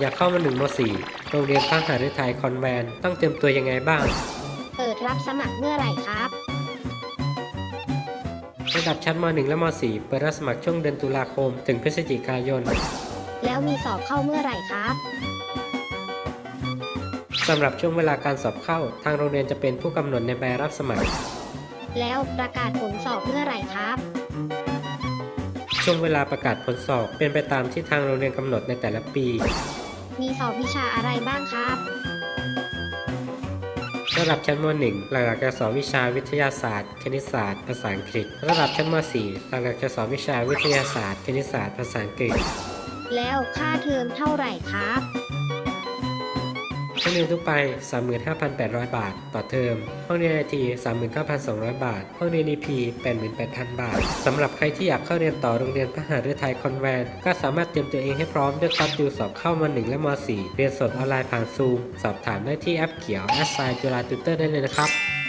อยากเข้ามาหนึ่งมสี่โรงเรียนพระหฤทัยคอนแวนต์ต้องเตรียมตัวยังไงบ้าง เปิดรับสมัครเมื่อไหร่ครับ ระดับชั้นม .1 และม .4 เปิดรับสมัครช่วงเดือนตุลาคม ถึงพฤศจิกายน แล้วมีสอบเข้าเมื่อไหร่ครับสำหรับช่วงเวลาการสอบเข้า ทางโรงเรียนจะเป็นผู้กำหนดในใบรับสมัคร แล้วประกาศผลสอบเมื่อไหร่ครับ ช่วงเวลาประกาศผลสอบเป็นไปตามที่ทางโรงเรียนกำหนดในแต่ละปี มีสอบวิชาอะไรบ้างครับ ระดับชั้นม .1 หลักๆจะสอนวิชาวิทยาศาสตร์ คณิตศาสตร์ ภาษาอังกฤษ ระดับชั้นม .4 หลักๆจะสอนวิชาวิทยาศาสตร์ คณิตศาสตร์ ภาษาอังกฤษ แล้วค่าเทอมเท่าไหร่ครับ ห้องเรียนทั่วไป 35,800 บาท ต่อเทอม ห้องเรียนไอที39,200 บาท ห้องเรียนอีพี88,000 บาท สำหรับใครที่อยากเข้าเรียนต่อโรงเรียนพระหฤทัยคอนแวนต์ก็สามารถเตรียมตัวเองให้พร้อมด้วยคอร์สติวสอบเข้าม .1 และม .4 เรียนสดออนไลน์ผ่านซูม สอบถามได้ที่แอปเขียวแอสไซจุฬาติวเตอร์ได้เลยนะครับ